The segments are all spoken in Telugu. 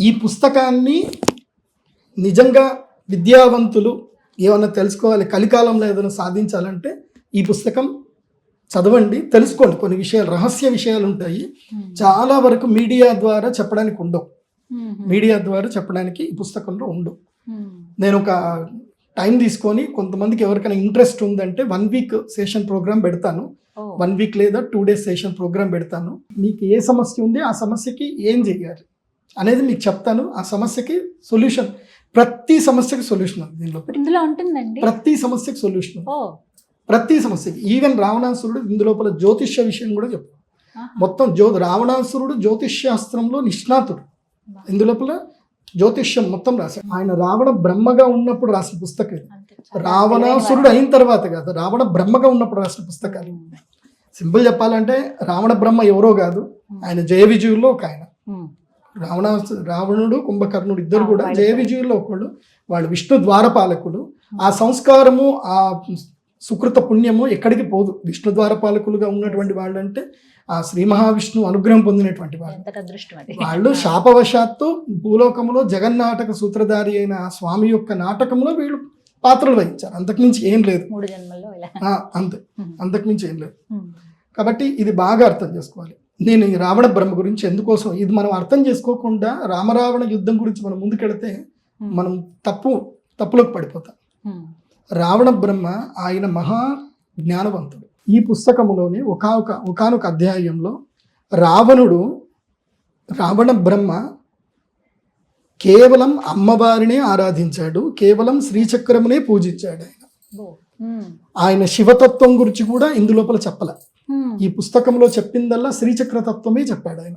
ఈ పుస్తకాన్ని నిజంగా విద్యావంతులు ఏమన్నా తెలుసుకోవాలి కలికాలంలో ఏదైనా సాధించాలంటే ఈ పుస్తకం చదవండి తెలుసుకోండి. కొన్ని విషయాలు రహస్య విషయాలు ఉంటాయి. చాలా వరకు మీడియా ద్వారా చెప్పడానికి ఉండవు. మీడియా ద్వారా చెప్పడానికి ఈ పుస్తకంలో ఉండవు. నేను ఒక టైం తీసుకొని కొంతమందికి ఎవరికైనా ఇంట్రెస్ట్ ఉందంటే వన్ వీక్ సెషన్ ప్రోగ్రామ్ పెడతాను. వన్ వీక్ లేదా టూ డేస్ సెషన్ ప్రోగ్రామ్ పెడతాను. మీకు ఏ సమస్య ఉంది ఆ సమస్యకి ఏం చేయాలి? అనేది మీకు చెప్తాను. ఆ సమస్యకి సొల్యూషన్ ప్రతి సమస్యకి సొల్యూషన్ ఉంది దీనిలో. ఇందులో ఉంటుందండి. ప్రతి సమస్యకి సొల్యూషన్ ప్రతి సమస్యకి ఈవెన్ రావణాసురుడు ఇందులోపల జ్యోతిష్య విషయం కూడా చెప్పాడు. ఆహా. మొత్తం జ్యో రావణాసురుడు జ్యోతిష్శాస్త్రంలో నిష్ణాతుడు. ఇందులోపల జ్యోతిష్యం మొత్తం రాశాడు. ఆయన రావణ బ్రహ్మగా ఉన్నప్పుడు రాసిన పుస్తకం ఇది. అంతే. చాలా రావణాసురుడు అయిన తర్వాత కాదు రావణ బ్రహ్మగా ఉన్నప్పుడు రాసిన పుస్తకాలు సింపుల్ చెప్పాలంటే రావణ బ్రహ్మ ఎవరో కాదు ఆయన జయ విజయుల్లో ఒక ఆయన. రావణ రావణుడు కుంభకర్ణుడు ఇద్దరు కూడా జయ విజయుల్లో ఒకళ్ళు. వాళ్ళు విష్ణు ద్వారపాలకులు. ఆ సంస్కారము ఆ సుకృత పుణ్యము ఎక్కడికి పోదు. విష్ణు ద్వారపాలకులుగా ఉన్నటువంటి వాళ్ళు అంటే ఆ శ్రీ మహావిష్ణు అనుగ్రహం పొందినటువంటి వాళ్ళు. వాళ్ళు శాపవశాత్తు భూలోకంలో జగన్నాటక సూత్రధారి అయిన ఆ స్వామి యొక్క నాటకంలో వీళ్ళు పాత్రలు వహించారు. అంతకుమించి ఏం లేదు. అంతే. అంతకుమించి ఏం లేదు. కాబట్టి ఇది బాగా అర్థం చేసుకోవాలి. నేను ఈ రావణ బ్రహ్మ గురించి ఎందుకోసం ఇది మనం అర్థం చేసుకోకుండా రామరావణ యుద్ధం గురించి మనం ముందుకెడితే. మనం తప్పు తప్పులోకి పడిపోతాం. రావణ బ్రహ్మ ఆయన మహా జ్ఞానవంతుడు ఈ పుస్తకంలోనే ఒకానొక ఒకానొక అధ్యాయంలో రావణుడు రావణ బ్రహ్మ కేవలం అమ్మవారినే ఆరాధించాడు కేవలం శ్రీచక్రమునే పూజించాడు ఆయన. ఆయన శివతత్వం గురించి కూడా ఇందులోపల చెప్పలే. ఈ పుస్తకంలో చెప్పిందల్లా శ్రీచక్ర తత్వమే చెప్పాడు ఆయన.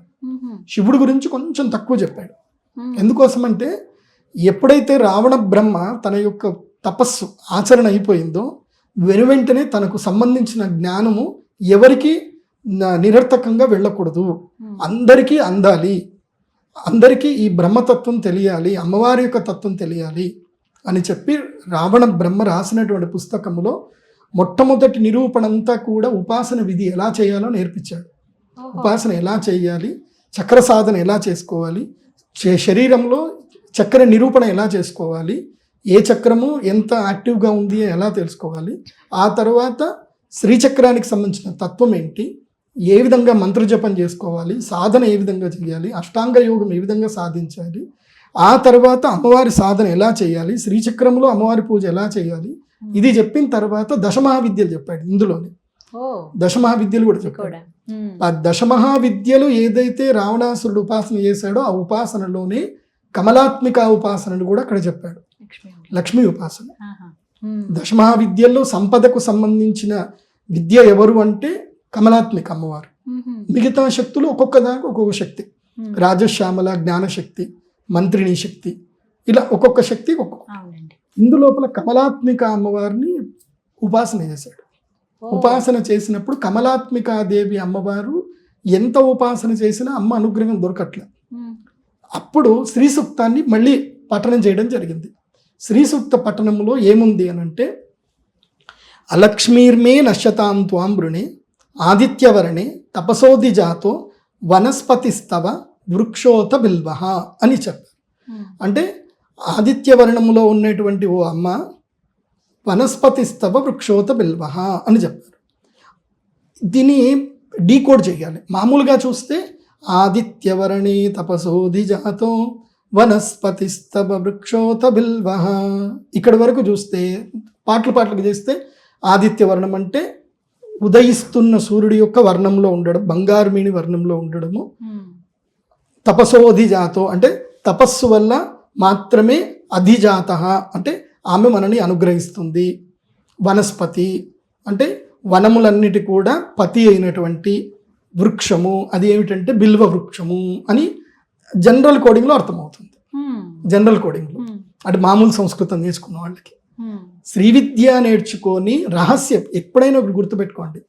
శివుడి గురించి కొంచెం తక్కువ చెప్పాడు ఉమ్. ఎందుకోసమంటే ఎప్పుడైతే రావణ బ్రహ్మ తన యొక్క తపస్సు ఆచరణ అయిపోయిందో వెనువెంటనే తనకు సంబంధించిన జ్ఞానము ఎవరికి నిరర్థకంగా వెళ్ళకూడదు. అందరికీ అందాలి అందరికీ ఈ బ్రహ్మతత్వం తెలియాలి అమ్మవారి యొక్క తత్వం తెలియాలి అని చెప్పి రావణ బ్రహ్మ రాసినటువంటి పుస్తకములో మొట్టమొదటి నిరూపణ అంతా కూడా ఉపాసన విధి ఎలా చేయాలో నేర్పించాడు. ఉపాసన ఎలా చేయాలి? చక్ర సాధన ఎలా చేసుకోవాలి? శరీరంలో చక్ర నిరూపణ ఎలా చేసుకోవాలి? ఏ చక్రము ఎంత యాక్టివ్గా ఉంది ఎలా తెలుసుకోవాలి? ఆ తర్వాత శ్రీచక్రానికి సంబంధించిన తత్వం ఏంటి? ఏ విధంగా మంత్రజపం చేసుకోవాలి? సాధన ఏ విధంగా చేయాలి? అష్టాంగ యోగం ఏ విధంగా సాధించాలి? ఆ తర్వాత అమ్మవారి సాధన ఎలా చేయాలి? శ్రీచక్రంలో అమ్మవారి పూజ ఎలా చేయాలి? ఇది చెప్పిన తర్వాత దశమహావిద్యలు చెప్పాడు ఇందులోనే. దశమహావిద్యలు కూడా చెప్పాడు. ఆ దశమహావిద్యలు ఏదైతే రావణాసురుడు ఉపాసన చేశాడో ఆ ఉపాసనలోనే కమలాత్మిక ఉపాసనను కూడా అక్కడ చెప్పాడు. లక్ష్మీ ఉపాసన. దశమహావిద్యల్లో సంపదకు సంబంధించిన విద్య ఎవరు అంటే కమలాత్మిక అమ్మవారు. మిగతా శక్తులు ఒక్కొక్క దానికి ఒక్కొక్క శక్తి. రాజశ్యామల జ్ఞానశక్తి మంత్రిని శక్తి ఇలా ఒక్కొక్క శక్తి ఒక్కొక్క. ఇందులోపల కమలాత్మిక అమ్మవారిని ఉపాసన చేశాడు. ఉపాసన చేసినప్పుడు కమలాత్మికా దేవి అమ్మవారు ఎంత ఉపాసన చేసినా అమ్మ అనుగ్రహం దొరకట్లే. అప్పుడు శ్రీ సూక్తాన్ని మళ్ళీ పఠనం చేయడం జరిగింది శ్రీ సూక్త పఠనంలో ఏముంది అని అంటే అలక్ష్మీర్మే నశ్యతాం వృణే ఆదిత్యవరణే తపసోది జాతో వనస్పతిస్తవ వృక్షోత బిల్వ అని చెప్పారు ఉమ్. అంటే ఆదిత్యవర్ణములో ఉన్నటువంటి ఓ అమ్మ వనస్పతిస్తవ వృక్షోత బిల్వ అని చెప్పారు. దీన్ని డీకోడ్ చేయాలి. మామూలుగా చూస్తే ఆదిత్యవర్ణే తపసోధి జాతో వనస్పతిస్తవ వృక్షోత బిల్వ. ఇక్కడ వరకు చూస్తే పాటలు పాటలకు చేస్తే ఆదిత్యవర్ణం అంటే ఉదయిస్తున్న సూర్యుడి యొక్క వర్ణంలో ఉండడం బంగారుమీని వర్ణంలో ఉండడము. తపసోధి జాతో అంటే తపస్సు వల్ల మాత్రమే అధిజాత అంటే ఆమె మనని అనుగ్రహిస్తుంది. వనస్పతి అంటే వనములన్నిటి కూడా పతి అయినటువంటి వృక్షము. అది ఏమిటంటే బిల్వ వృక్షము అని జనరల్ కోడింగ్లో అర్థమవుతుంది. జనరల్ కోడింగ్లో. అంటే మామూలు సంస్కృతం నేర్చుకున్న వాళ్ళకి. శ్రీ విద్య నేర్చుకొని రహస్యం ఎప్పుడైనా ఒకటి గుర్తుపెట్టుకోండి.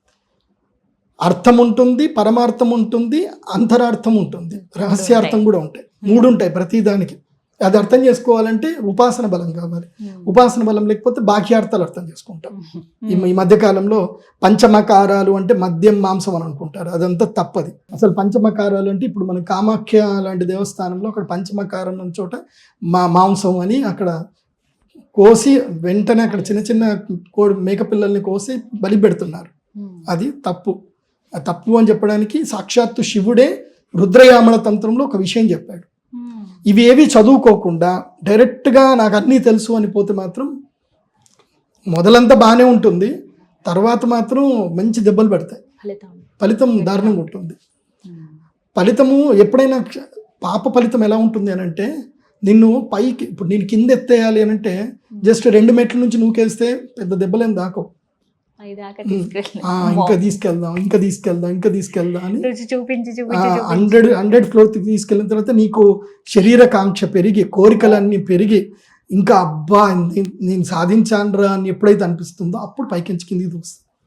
అర్థం ఉంటుంది పరమార్థం ఉంటుంది అంతరార్థం ఉంటుంది. రహస్యార్థం కూడా ఉంటాయి. మూడు ఉంటాయి ప్రతి దానికి అది అర్థం చేసుకోవాలంటే ఉపాసన బలం కావాలి. ఉపాసన బలం లేకపోతే బాహ్యార్థాలు అర్థం చేసుకుంటాం. ఈ ఈ మధ్య కాలంలో పంచమకారాలు అంటే మద్యం మాంసం అని అనుకుంటారు. అదంతా తప్పది. అసలు పంచమకారాలు అంటే ఇప్పుడు మన కామాఖ్య లాంటి దేవస్థానంలో అక్కడ పంచమకారం చోట మా మాంసం అని అక్కడ కోసి వెంటనే అక్కడ చిన్న చిన్న కోడి మేకపిల్లల్ని కోసి బలి పెడుతున్నారు. అది తప్పు. తప్పు అని చెప్పడానికి సాక్షాత్తు శివుడే రుద్రయామల తంత్రంలో ఒక విషయం చెప్పాడు. ఇవి ఏవి చదువుకోకుండా డైరెక్ట్గా నాకు అన్నీ తెలుసు అని పోతే మాత్రం మొదలంతా బాగానే ఉంటుంది. తర్వాత మాత్రం మంచి దెబ్బలు పెడతాయి. ఫలితం. దారుణంగా ఉంటుంది. ఫలితము ఎప్పుడైనా పాప ఫలితం ఎలా ఉంటుంది అని అంటే నిన్ను పైకి ఇప్పుడు నేను కింద ఎత్తేయాలి అని అంటే జస్ట్ రెండు మెట్ల నుంచి నూకేస్తే పెద్ద దెబ్బలేం దాకవు. ఇంకా తీసుకెళ్దాం ఇంకా తీసుకెళ్దాం ఇంకా తీసుకెళ్దాం అని చూపించి హండ్రెడ్ హండ్రెడ్ ఫ్లోర్కి తీసుకెళ్ళిన తర్వాత నీకు శరీర కాంక్ష పెరిగి కోరికలన్నీ పెరిగి ఇంకా అబ్బా నేను- సాధించానురా అని ఎప్పుడైతే అనిపిస్తుందో అప్పుడు పైకించి కిందికి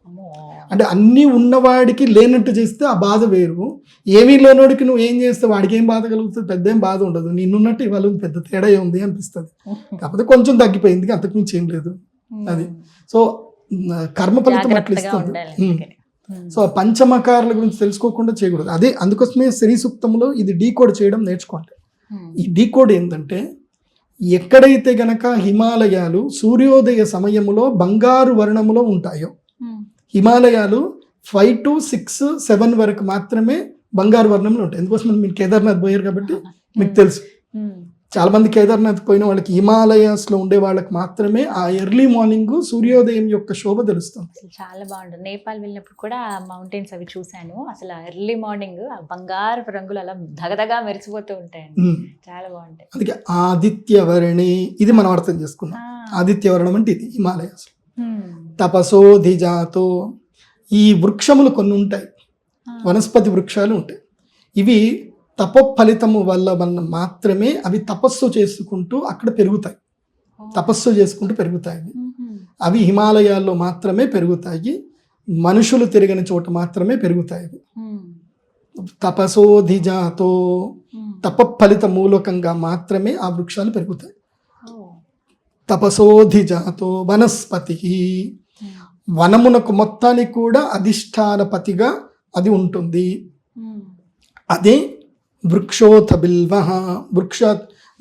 అమ్మో. అంటే అన్నీ ఉన్నవాడికి లేనట్టు చేస్తే ఆ బాధ వేరు. ఏమీ లేనోడికి నువ్వు ఏం చేస్తే వాడికి ఏం బాధ కలుగుతుంది? పెద్ద ఏం బాధ ఉండదు. నిన్నున్నట్టు ఇవాళ పెద్ద తేడా ఉంది అనిపిస్తుంది. కాకపోతే కొంచెం తగ్గిపోయింది అంతకుమించి ఏం లేదు. అది. సో కర్మ ఫలితం అట్లా ఇస్తుంది. సో ఆ పంచమకారాల గురించి తెలుసుకోకుండా చేయకూడదు. అదే అందుకోసమే శ్రీ సూక్తంలో ఇది డీకోడ్ చేయడం నేర్చుకోండి. ఈ డీకోడ్ ఏంటంటే ఎక్కడైతే గనక హిమాలయాలు సూర్యోదయ సమయములో బంగారు వర్ణములో ఉంటాయో. హిమాలయాలు ఫైవ్ టు సిక్స్ సెవెన్ వరకు మాత్రమే బంగారు వర్ణంలో ఉంటాయి. ఎందుకోసం మీరు కేదార్నాథ్ పోయారు కాబట్టి మీకు తెలుసు. చాలా మంది కేదార్నాథ్ పోయిన వాళ్ళకి హిమాలయాస్లో ఉండే వాళ్ళకి మాత్రమే ఆ ఎర్లీ మార్నింగ్ సూర్యోదయం యొక్క శోభ తెలుస్తుంది. చాలా బాగుంటుంది. నేపాల్ వెళ్ళినప్పుడు కూడా మౌంటైన్స్ అవి చూశాను. అసలు ఎర్లీ మార్నింగ్ ఆ బంగారు రంగులు అలా దగదగా మెరిసిపోతూ ఉంటాయండి ఉమ్. చాలా బాగుంటాయి. అందుకే ఆదిత్యవర్ణి ఇది మనం అర్థం చేసుకున్నాం. ఆదిత్యవర్ణం అంటే ఇది హిమాలయాస్ ఉమ్. తపసోధిజాతో ఈ వృక్షములు కొన్ని ఉంటాయి. వనస్పతి వృక్షాలు ఉంటాయి. ఇవి తపఫలితము వల్ల వల్ల మాత్రమే అవి తపస్సు చేసుకుంటూ అక్కడ పెరుగుతాయి తపస్సు చేసుకుంటూ పెరుగుతాయి అవి. హిమాలయాల్లో మాత్రమే పెరుగుతాయి మనుషులు తిరగని చోట మాత్రమే పెరుగుతాయి. తపసోధిజాతో ఉమ్. తపఫలిత మూలకంగా మాత్రమే ఆ వృక్షాలు పెరుగుతాయి. తపసోధిజాతో వనస్పతి. వనమునకు మొత్తానికి కూడా అధిష్టానపతిగా అది ఉంటుంది. అదే వృక్షోత బిల్వ వృక్ష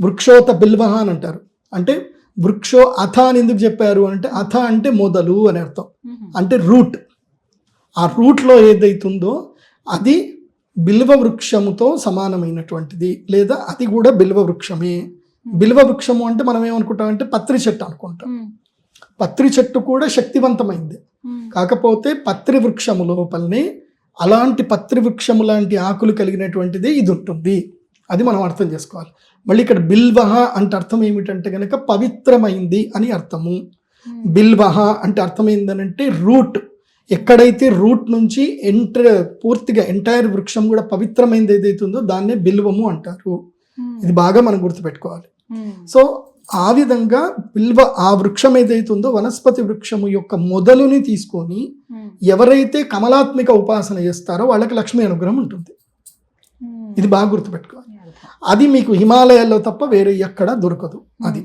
వృక్షోత బిల్వ అని అంటారు. అంటే వృక్షో అథ అని ఎందుకు చెప్పారు అంటే అథ అంటే మొదలు అని అర్థం. అంటే రూట్. ఆ రూట్లో ఏదైతుందో అది బిల్వ వృక్షముతో సమానమైనటువంటిది. లేదా అది కూడా బిల్వ వృక్షమే. బిల్వ వృక్షము అంటే మనం ఏమనుకుంటాం అంటే పత్రి చెట్టు అనుకుంటాం. పత్రి చెట్టు కూడా శక్తివంతమైంది. కాకపోతే పత్రి వృక్షము లోపలనే అలాంటి పత్రి వృక్షము లాంటి ఆకులు కలిగినటువంటిది ఇది ఉంటుంది అది మనం అర్థం చేసుకోవాలి మళ్ళీ ఇక్కడ బిల్వహ అంటే అర్థం ఏమిటంటే కనుక పవిత్రమైంది అని అర్థము ఉమ్. బిల్వహ అంటే అర్థం ఏంటంటే రూట్ ఎక్కడైతే రూట్ నుంచి ఎంటర్ పూర్తిగా ఎంటైర్ వృక్షం కూడా పవిత్రమైనది ఏదైతే ఉందో దాన్నే బిల్వము అంటారు ఉమ్. ఇది బాగా మనం గుర్తుపెట్టుకోవాలి ఉమ్. సో ఆ విధంగా బిల్వ ఆ వృక్షం ఏదైతే ఉందో వనస్పతి వృక్షము యొక్క మొదలుని తీసుకొని ఉమ్. ఎవరైతే కమలాత్మిక ఉపాసన చేస్తారో వాళ్ళకి లక్ష్మీ అనుగ్రహం ఉంటుంది. ఉమ్. ఇది బాగా గుర్తుపెట్టుకోవాలి. అది మీకు హిమాలయాల్లో తప్ప వేరే ఎక్కడ దొరకదు. అది.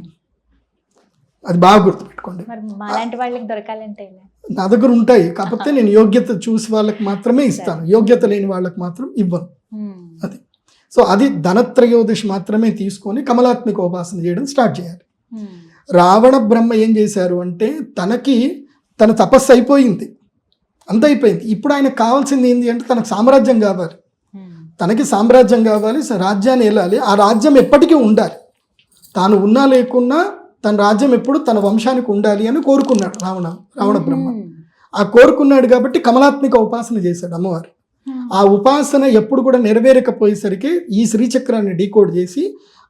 అది బాగా గుర్తుపెట్టుకోండి? నా దగ్గర ఉంటాయి. కాకపోతే నేను యోగ్యత చూసి వాళ్ళకి మాత్రమే ఇస్తాను. యోగ్యత లేని వాళ్ళకి మాత్రం ఇవ్వను. అది. సో అది ధనత్రయోదశి మాత్రమే తీసుకొని కమలాత్మిక ఉపాసన చేయడం స్టార్ట్ చేయాలి ఉమ్. రావణ బ్రహ్మ ఏం చేశారు అంటే తనకి తన తపస్సు అయిపోయింది అంత అయిపోయింది ఇప్పుడు ఆయనకు కావాల్సింది ఏంటి అంటే తనకు సామ్రాజ్యం కావాలి ఉమ్. తనకి సామ్రాజ్యం కావాలి రాజ్యాన్ని వెళ్ళాలి ఆ రాజ్యం ఎప్పటికీ ఉండాలి తాను ఉన్నా లేకున్నా తన రాజ్యం ఎప్పుడు తన వంశానికి ఉండాలి అని కోరుకున్నాడు రావణ రావణ బ్రహ్మ ఉమ్. ఆ కోరుకున్నాడు కాబట్టి కమలాత్మిక ఉపాసన చేశాడు అమ్మవారు. ఆ ఉపాసన ఎప్పుడు కూడా నెరవేరకపోయేసరికి ఈ శ్రీచక్రాన్ని డీకోడ్ చేసి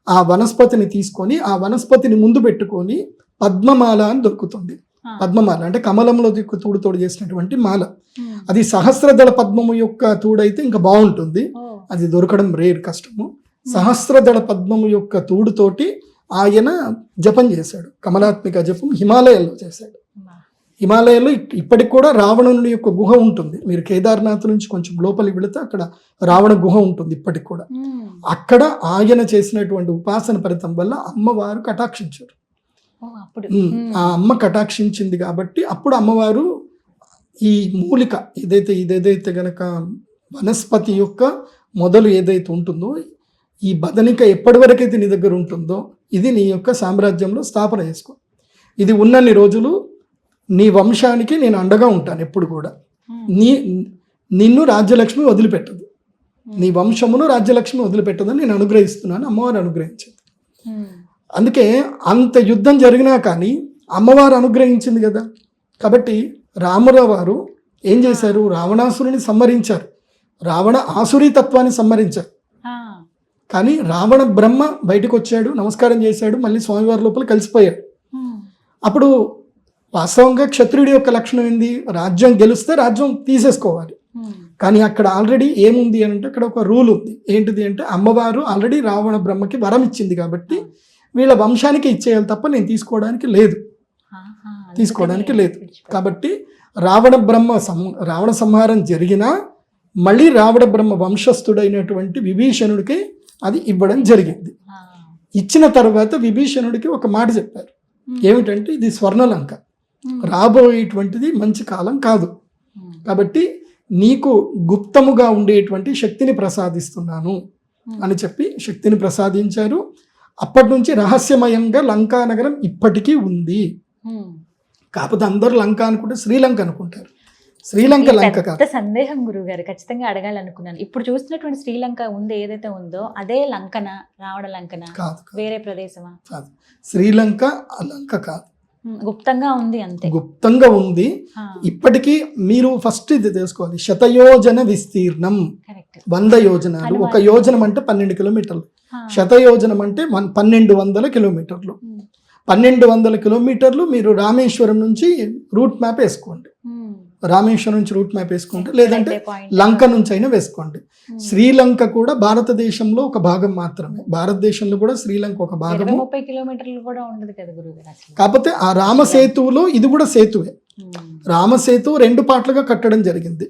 ఆ వనస్పతిని తీసుకొని ఆ వనస్పతిని ముందు పెట్టుకొని పద్మమాల అని దొరుకుతుంది. పద్మమాల అంటే కమలంలో తూడు తోడు చేసినటువంటి మాల ఉమ్. అది సహస్రదళ పద్మము యొక్క తూడైతే ఇంకా బాగుంటుంది. అది దొరకడం రేర్ కష్టము సహస్రదళ పద్మము యొక్క తూడుతోటి ఆయన జపం చేశాడు కమలాత్మిక జపం హిమాలయాల్లో చేశాడు. హిమాలయాల్లో ఇప్- ఇప్పటికి కూడా రావణుని యొక్క గుహ ఉంటుంది. మీరు కేదార్నాథ్ నుంచి కొంచెం లోపలికి వెళితే అక్కడ రావణ గుహ ఉంటుంది ఇప్పటికి కూడా. అక్కడ ఆయన చేసినటువంటి ఉపాసన ఫలితం వల్ల అమ్మవారు కటాక్షించారు. ఆ అమ్మ కటాక్షించింది కాబట్టి అప్పుడు అమ్మవారు ఈ మూలిక ఏదైతే ఇదేదైతే గనక వనస్పతి యొక్క మొదలు ఏదైతే ఉంటుందో ఈ బదనిక ఎప్పటి వరకైతే నీ దగ్గర ఉంటుందో ఇది నీ యొక్క సామ్రాజ్యంలో స్థాపన చేసుకో. ఇది ఉన్నన్ని రోజులు నీ వంశానికి నేను అండగా ఉంటాను ఎప్పుడు కూడా. ఉమ్. నీ నిన్ను రాజ్యలక్ష్మి వదిలిపెట్టదు. నీ వంశమును రాజ్యలక్ష్మి వదిలిపెట్టదని నేను అనుగ్రహిస్తున్నాను అమ్మవారు అనుగ్రహించింది. ఉమ్. అందుకే అంత యుద్ధం జరిగినా కానీ అమ్మవారు అనుగ్రహించింది కదా. కాబట్టి రామురావు వారు ఏం చేశారు? రావణాసురుని సంహరించారు. రావణ ఆసురీ తత్వాన్ని సంహరించారు. కానీ రావణ బ్రహ్మ బయటకు వచ్చాడు నమస్కారం చేశాడు మళ్ళీ స్వామివారి లోపల కలిసిపోయాడు. అప్పుడు వాస్తవంగా క్షత్రుడి యొక్క లక్షణం ఏంది రాజ్యం గెలిస్తే రాజ్యం తీసేసుకోవాలి ఉమ్. కానీ అక్కడ ఆల్రెడీ ఏముంది అని అంటే అక్కడ ఒక రూల్ ఉంది ఏంటిది అంటే అమ్మవారు ఆల్రెడీ రావణ బ్రహ్మకి వరం ఇచ్చింది కాబట్టి వీళ్ళ వంశానికి ఇచ్చేయాలి తప్ప నేను తీసుకోవడానికి లేదు తీసుకోవడానికి లేదు. కాబట్టి రావణ బ్రహ్మ సం రావణ సంహారం జరిగినా మళ్ళీ రావణ బ్రహ్మ వంశస్థుడైనటువంటి విభీషణుడికి అది ఇవ్వడం జరిగింది. ఇచ్చిన తర్వాత విభీషణుడికి ఒక మాట చెప్పారు ఉమ్. ఏమిటంటే ఇది స్వర్ణలంక. రాబోయేటువంటిది మంచి కాలం కాదు. కాబట్టి నీకు గుప్తముగా ఉండేటువంటి శక్తిని ప్రసాదిస్తున్నాను. అని చెప్పి శక్తిని ప్రసాదించారు. అప్పటి నుంచి రహస్యమయంగా లంకా నగరం ఇప్పటికీ ఉంది. కాకపోతే అందరూ లంక అనుకుంటే శ్రీలంక అనుకుంటారు. శ్రీలంక లంక కాదు. పెద్ద సందేహం గురువు గారు ఖచ్చితంగా అడగాలనుకున్నాను. ఇప్పుడు చూస్తున్నటువంటి శ్రీలంక ఉంది ఏదైతే ఉందో అదే లంకన రావణ లంకన? వేరే ప్రదేశమా? కాదు. శ్రీలంక లంక కాదు. గుప్తంగా ఉంది అంతే. గుప్తంగా ఉంది. ఇప్పటికీ మీరు ఫస్ట్ ఇది తెలుసుకోవాలి. శతయోజన విస్తీర్ణం. వంద యోజనాలు. ఒక యోజనం అంటే పన్నెండు కిలోమీటర్లు. శతయోజనం అంటే పన్నెండు వందల కిలోమీటర్లు. పన్నెండు వందల కిలోమీటర్లు మీరు రామేశ్వరం నుంచి రూట్ మ్యాప్ వేసుకోండి. రామేశ్వరం నుంచి రూట్ మ్యాప్ వేసుకుంటే లేదంటే. లంక నుంచి అయినా వేసుకోండి. ఉమ్. శ్రీలంక కూడా భారతదేశంలో ఒక భాగం మాత్రమే. భారతదేశంలో కూడా శ్రీలంక ఒక భాగము. ముప్పై కిలోమీటర్లు కూడా ఉండదు కదా కాకపోతే ఆ రామసేతువులో ఇది కూడా సేతువే. ఉమ్, రామసేతు రెండు పార్ట్లుగా కట్టడం జరిగింది.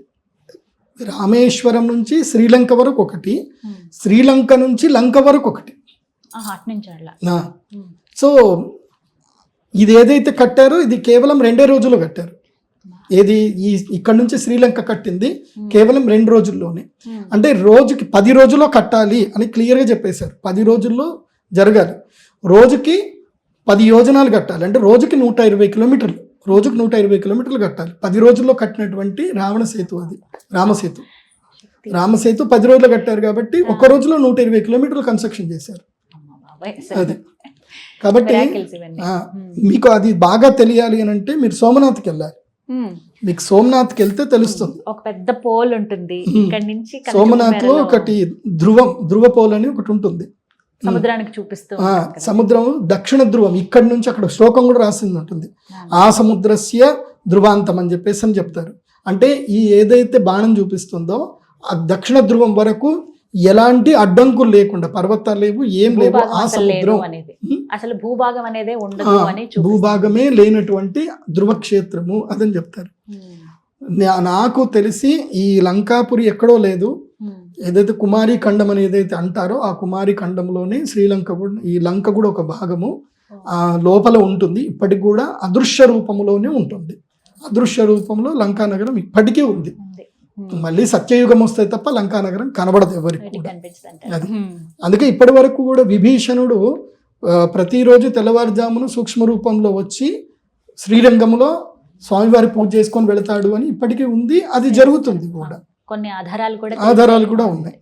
రామేశ్వరం నుంచి శ్రీలంక వరకు ఒకటి ఉమ్. శ్రీలంక నుంచి లంక వరకు ఒకటి. సో ఇది ఏదైతే కట్టారో ఇది కేవలం రెండే రోజులు కట్టారు. ఏది ఈ ఇక్కడ నుంచి శ్రీలంక కట్టింది కేవలం రెండు రోజుల్లోనే. ఉమ్, అంటే రోజుకి పది రోజుల్లో కట్టాలి అని క్లియర్గా చెప్పేశారు. పది రోజుల్లో జరగాలి. రోజుకి పది యోజనాలు కట్టాలి. అంటే రోజుకి నూట ఇరవై కిలోమీటర్లు. రోజుకి నూట ఇరవై కిలోమీటర్లు కట్టాలి. పది రోజుల్లో కట్టినటువంటి రావణ సేతు అది. రామసేతు. రామసేతు పది రోజులు కట్టారు కాబట్టి ఒక రోజులో నూట ఇరవై కిలోమీటర్లు కన్స్ట్రక్షన్ చేశారు. అది. కాబట్టి మీకు అది బాగా తెలియాలి అని అంటే మీరు సోమనాథ్కి వెళ్ళాలి. మీకు సోమనాథ్కి వెళ్తే తెలుస్తుంది. ఒక పెద్ద పోల్ ఉంటుంది. ఇక్కడ నుంచి సోమనాథ్లో మేరలో ఒకటి ధ్రువం ధ్రువ పోల్ అని ఒకటి ఉంటుంది. సముద్రానికి చూపిస్తూ. సముద్రం దక్షిణ ధ్రువం ఇక్కడ నుంచి అక్కడ శ్లోకం కూడా రాసింది ఉంటుంది ఆ. ఆ సముద్రస్య ధ్రువాంతం అని చెప్పేసి అని చెప్తారు. అంటే ఈ ఏదైతే బాణం చూపిస్తుందో ఆ దక్షిణ ధ్రువం వరకు ఎలాంటి అడ్డంకులు లేకుండా పర్వతాలు లేవు ఏం లేవు ఆ సముద్రం. అసలు భూభాగం అనేదే ఉండదు అని. భూభాగమే లేనటువంటి ధ్రువక్షేత్రము అదని చెప్తారు. నాకు తెలిసి ఈ లంకాపురి ఎక్కడో లేదు. ఏదైతే కుమారి ఖండం అని ఏదైతే అంటారో ఆ కుమారి ఖండంలోనే శ్రీలంక కూడా ఈ లంక కూడా ఒక భాగము ఆ లోపల ఉంటుంది. ఇప్పటికి కూడా అదృశ్య రూపంలోనే ఉంటుంది. అదృశ్య రూపంలో లంకా నగరం ఇప్పటికీ ఉంది. మళ్ళీ సత్యయుగం వస్తే తప్ప లంకా నగరం కనబడదు ఎవరికి. అది. అందుకే ఇప్పటి వరకు కూడా విభీషణుడు ప్రతిరోజు తెల్లవారుజామున సూక్ష్మ రూపంలో వచ్చి శ్రీరంగంలో స్వామివారి పూజ చేసుకొని వెళతాడు అని ఇప్పటికీ ఉంది. అది జరుగుతుంది కూడా. కొన్ని ఆధారాలు కూడా ఆధారాలు. కూడా ఉన్నాయి.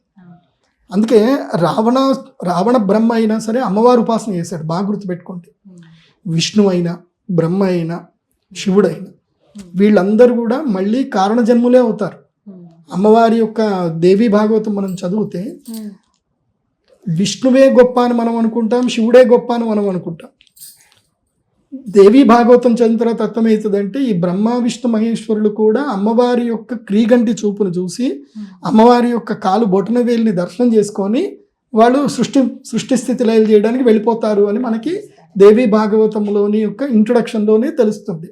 అందుకే రావణ రావణ బ్రహ్మ అయినా సరే అమ్మవారు ఉపాసన చేశాడు బాగా గుర్తుపెట్టుకోండి. విష్ణు అయినా బ్రహ్మ అయినా శివుడైనా వీళ్ళందరూ కూడా మళ్ళీ కారణ జన్ములే అవుతారు. అమ్మవారి యొక్క దేవి భాగవతం మనం చదివితే విష్ణువే గొప్ప అని మనం అనుకుంటాం శివుడే గొప్ప అని మనం అనుకుంటాం. దేవి భాగవతం చదివిన తర్వాత అర్థమవుతుందంటే ఈ బ్రహ్మ విష్ణు మహేశ్వరులు కూడా అమ్మవారి యొక్క క్రీగంటి చూపును చూసి. అమ్మవారి యొక్క కాలు బొటన వేలిని దర్శనం చేసుకొని వాళ్ళు సృష్టి సృష్టి స్థితి లయలు చేయడానికి వెళ్ళిపోతారు అని మనకి దేవి భాగవతంలోని యొక్క ఇంట్రొడక్షన్లోనే తెలుస్తుంది.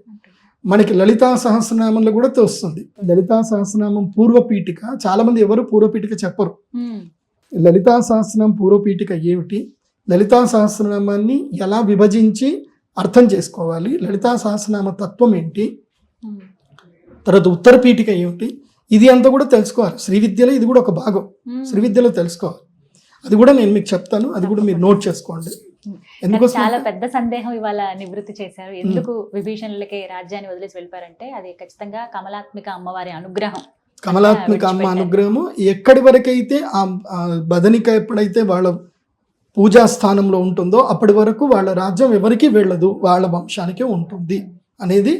మనకి లలితా సహస్రనామంలో కూడా తెలుస్తుంది లలితా సహస్రనామం పూర్వపీఠిక చాలా మంది ఎవరు పూర్వపీఠిక చెప్పరు. లలితా సహస్రనామ పూర్వపీఠిక ఏమిటి? లలితా సహస్రనామాన్ని ఎలా విభజించి అర్థం చేసుకోవాలి? లలితా సహస్రనామ తత్వం ఏంటి. తర్వాత ఉత్తర పీఠిక ఏమిటి? ఇది అంతా కూడా తెలుసుకోవాలి. శ్రీ విద్యలో ఇది కూడా ఒక భాగం. శ్రీ విద్యలో తెలుసుకోవాలి. అది కూడా నేను మీకు చెప్తాను. అది కూడా మీరు నోట్ చేసుకోండి. చాలా పెద్ద సందేహం ఇవాళ నివృత్తి చేశారు. ఎందుకు విభీషణులకి రాజ్యాన్ని వదిలేసి వెళ్ళిపోయారంటే అది ఖచ్చితంగా కమలాత్మిక అమ్మవారి అనుగ్రహం. కమలాత్మిక అమ్మ. అనుగ్రహము. ఎక్కడి వరకైతే ఆ ఆ బదనిక ఎప్పుడైతే వాళ్ళ పూజా స్థానంలో ఉంటుందో అప్పటి వరకు వాళ్ళ రాజ్యం ఎవరికి వెళ్ళదు వాళ్ళ వంశానికే ఉంటుంది అనేది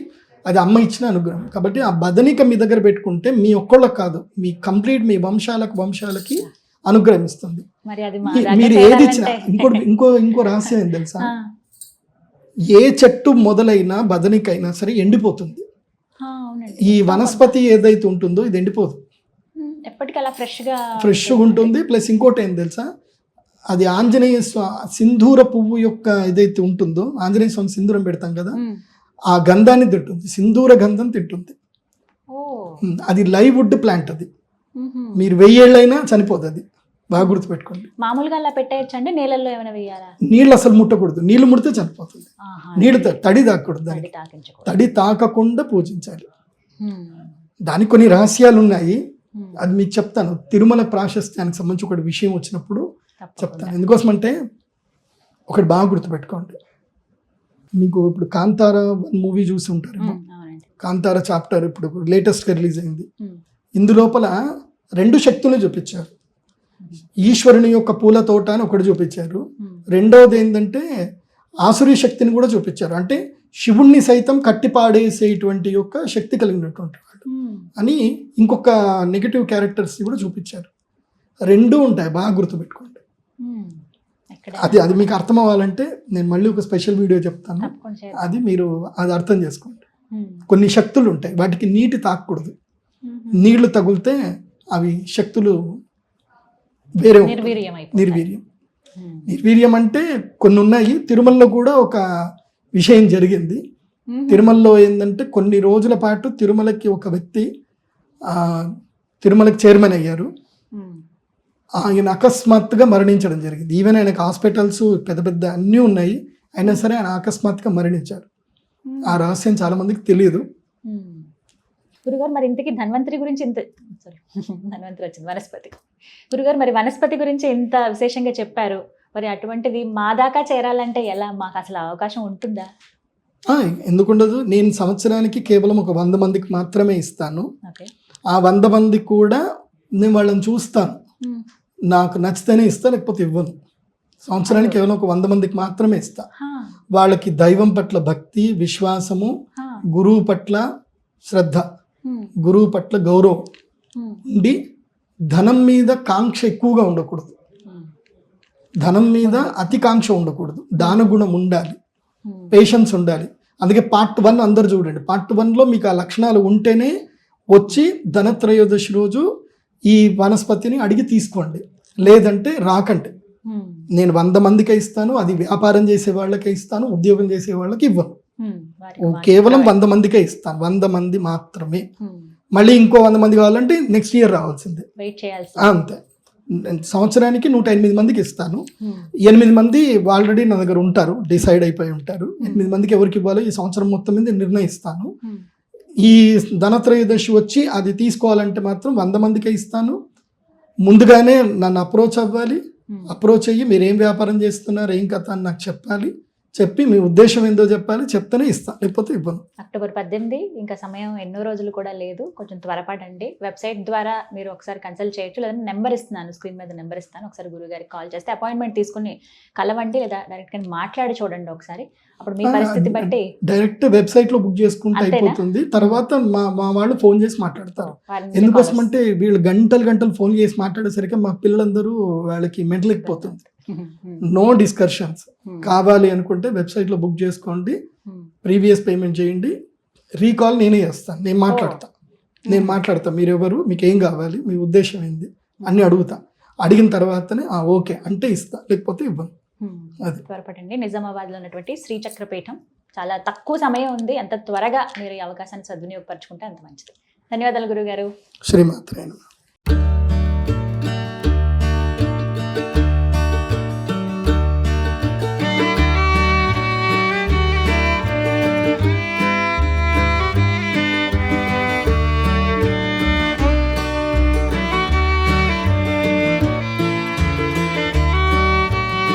అది అమ్మ ఇచ్చిన అనుగ్రహం. కాబట్టి ఆ బదనిక మీ దగ్గర పెట్టుకుంటే మీ ఒక్కళ్ళకి కాదు మీ కంప్లీట్ మీ వంశాలకు వంశాలకి అనుగ్రహం ఇస్తుంది మరి ఏది ఇచ్చినా ఇంకోటి ఇంకో ఇంకో రహస్యం ఏం తెలుసా? ఏ చెట్టు మొదలైనా బదనికైనా సరే ఎండిపోతుంది. ఈ వనస్పతి ఏదైతే ఉంటుందో ఇది ఎండిపోదు. ఫ్రెష్గా ఫ్రెష్గా ఉంటుంది. ప్లస్ ఇంకోటి ఏం తెలుసా? అది ఆంజనేయ సింధూర పువ్వు యొక్క ఏదైతే ఉంటుందో ఆంజనేయ స్వామి సింధూరం పెడతాం కదా. ఆ గంధాన్ని తింటుంది. సింధూర గంధం తింటుంది. అది లైవ్ వుడ్ ప్లాంట్ అది. మీరు వెయ్యేళ్ళైనా చనిపోదు అది. బాగా గుర్తుపెట్టుకోండి. మామూలుగా అలా పెట్టేయచ్చండి? నీళ్ళల్లో ఏమైనా వేయాలా? నీళ్ళు అసలు ముట్టకూడదు. నీళ్ళు ముడితే చనిపోతుంది. నీళ్ళు తా- తడి తాకూడదు తడి తాకకుండా పూజించాలి. దానికి కొన్ని రహస్యాలు ఉన్నాయి. అది మీకు చెప్తాను. తిరుమల ప్రాశస్త్యానికి సంబంధించి ఒక విషయం వచ్చినప్పుడు. చెప్తాను. ఎందుకోసం అంటే ఒకటి బాగా గుర్తుపెట్టుకోండి. మీకు ఇప్పుడు కాంతార మూవీ చూసి ఉంటారు కాంతార చాప్టర్ ఇప్పుడు లేటెస్ట్గా రిలీజ్ అయింది. ఇందులోపల రెండు శక్తులు చూపించారు. ఈశ్వరుని యొక్క పూల తోట అని ఒకటి చూపించారు. రెండవది ఏంటంటే ఆసురీ శక్తిని కూడా చూపించారు. అంటే శివుణ్ణి సైతం కట్టిపాడేసేటువంటి యొక్క శక్తి కలిగినటువంటి వాళ్ళు. ఉమ్, అని ఇంకొక నెగిటివ్ క్యారెక్టర్స్ కూడా చూపించారు. రెండు ఉంటాయి బాగా గుర్తుపెట్టుకోండి. అది అది మీకు అర్థం అవ్వాలంటే నేను మళ్ళీ ఒక స్పెషల్ వీడియో చెప్తాను. అది మీరు అది అర్థం చేసుకోండి. కొన్ని శక్తులు ఉంటాయి వాటికి నీటి తాకూడదు. నీళ్ళు తగిలితే అవి శక్తులు వేరే. నిర్వీర్యం. నిర్వీర్యం. అంటే కొన్ని ఉన్నాయి. తిరుమలలో కూడా ఒక విషయం జరిగింది. తిరుమలలో ఏంటంటే కొన్ని రోజుల పాటు తిరుమలకి ఒక వ్యక్తి ఆ, తిరుమలకి చైర్మన్ అయ్యారు. ఆయన అకస్మాత్తుగా మరణించడం జరిగింది. ఈవెన్ ఆయనకు హాస్పిటల్స్ పెద్ద పెద్ద అన్నీ ఉన్నాయి. అయినా సరే ఆయన అకస్మాత్తుగా మరణించారు. ఆ రహస్యం చాలా మందికి తెలియదు. గురుగారు మరి ఇంతకీ ధన్వంతరి గురించి ఇంత సారీ ధన్వంతరి వచ్చింది వనస్పతి. గురుగారు మరి వనస్పతి గురించి ఇంత విశేషంగా చెప్పారు. మరి అటువంటిది మా దాకా చేరాలంటే ఎలా? మాకు అసలు అవకాశం ఉంటుందా? ఆ, ఎందుకుండదు. నేను సంవత్సరానికి కేవలం ఒక వంద మందికి మాత్రమే ఇస్తాను. ఆ వంద మంది కూడా నేను వాళ్ళని చూస్తాను. నాకు నచ్చితేనే ఇస్తా లేకపోతే ఇవ్వను. సంవత్సరానికి కేవలం ఒక వంద మందికి మాత్రమే ఇస్తా. వాళ్ళకి దైవం పట్ల భక్తి విశ్వాసము గురువు పట్ల శ్రద్ధ. గురువు పట్ల గౌరవం ఉండి ధనం మీద కాంక్ష ఎక్కువగా ఉండకూడదు. ధనం మీద అతి కాంక్ష ఉండకూడదు. దాన గుణం ఉండాలి. పేషెన్స్ ఉండాలి. అందుకే పార్ట్ వన్ అందరు చూడండి. పార్ట్ వన్లో మీకు ఆ లక్షణాలు ఉంటేనే వచ్చి ధనత్రయోదశి రోజు ఈ వనస్పతిని అడిగి తీసుకోండి. లేదంటే రాకండి. నేను వంద మందికే ఇస్తాను అది వ్యాపారం చేసే వాళ్ళకే ఇస్తాను ఉద్యోగం చేసే వాళ్ళకి ఇవ్వను. కేవలం వంద మందికే ఇస్తాను వంద మంది మాత్రమే. మళ్ళీ ఇంకో వంద మంది కావాలంటే నెక్స్ట్ ఇయర్ రావాల్సిందే. అంతే. సంవత్సరానికి నూట ఎనిమిది మందికి ఇస్తాను. ఎనిమిది మంది ఆల్రెడీ నా దగ్గర ఉంటారు. డిసైడ్ అయిపోయి ఉంటారు. ఎనిమిది మందికి ఎవరికి ఇవ్వాలో ఈ సంవత్సరం మొత్తం మీద నిర్ణయిస్తాను. ఈ ధనత్రయోదశి వచ్చి అది తీసుకోవాలంటే మాత్రం వంద మందికే ఇస్తాను. ముందుగానే నన్ను అప్రోచ్ అవ్వాలి. అప్రోచ్ అయ్యి మీరు ఏం వ్యాపారం చేస్తున్నారు ఏం కథ అని నాకు చెప్పాలి. చెప్పి మీ ఉద్దేశం ఏందో చెప్పాలి చెప్తేనే ఇస్తాను లేకపోతే ఇవ్వను. అక్టోబర్ పద్దెనిమిది ఇంకా సమయం ఎన్నో రోజులు కూడా లేదు. కొంచెం త్వరపడండి. వెబ్సైట్ ద్వారా మీరు ఒకసారి కన్సల్ట్ చేయొచ్చు. లేదా నెంబర్ ఇస్తున్నాను స్క్రీన్ మీద నెంబర్ ఇస్తాను. ఒకసారి గురువు గారికి కాల్ చేస్తే అపాయింట్మెంట్ తీసుకుని కలవండి లేదా డైరెక్ట్గా మాట్లాడి చూడండి ఒకసారి. అప్పుడు మీ పరిస్థితి బట్టి డైరెక్ట్ వెబ్సైట్లో బుక్ చేసుకుంటే? అయిపోతుంది. తర్వాత మా మా వాళ్ళు ఫోన్ చేసి మాట్లాడతారు. ఎందుకోసం అంటే వీళ్ళు గంటలు గంటలు ఫోన్ చేసి మాట్లాడేసరికి మా పిల్లలందరూ వాళ్ళకి మెంటలేకపోతుంది ఉమ్, నో డిస్కషన్స్ ఉమ్, కావాలి అనుకుంటే వెబ్సైట్లో బుక్ చేసుకోండి. ఉమ్, ప్రీవియస్ పేమెంట్ చేయండి. రీకాల్ నేనే చేస్తాను. నేను మాట్లాడతా. నేను మాట్లాడతా. మీరు ఎవరు మీకు ఏం కావాలి? మీ ఉద్దేశం ఏంది? అన్ని అడుగుతా. అడిగిన తర్వాతనే "ఆ, ఓకే అంటే ఇస్తా. లేకపోతే ఇవ్వను. అది. త్వరపడండి. నిజామాబాద్లో ఉన్నటువంటి శ్రీచక్రపీఠం చాలా తక్కువ సమయం ఉంది. ఎంత త్వరగా మీరు ఈ అవకాశాన్ని సద్వినియోగపరచుకుంటే అంత మంచిది. ధన్యవాదాలు గురుగారు. శ్రీమాత్రేన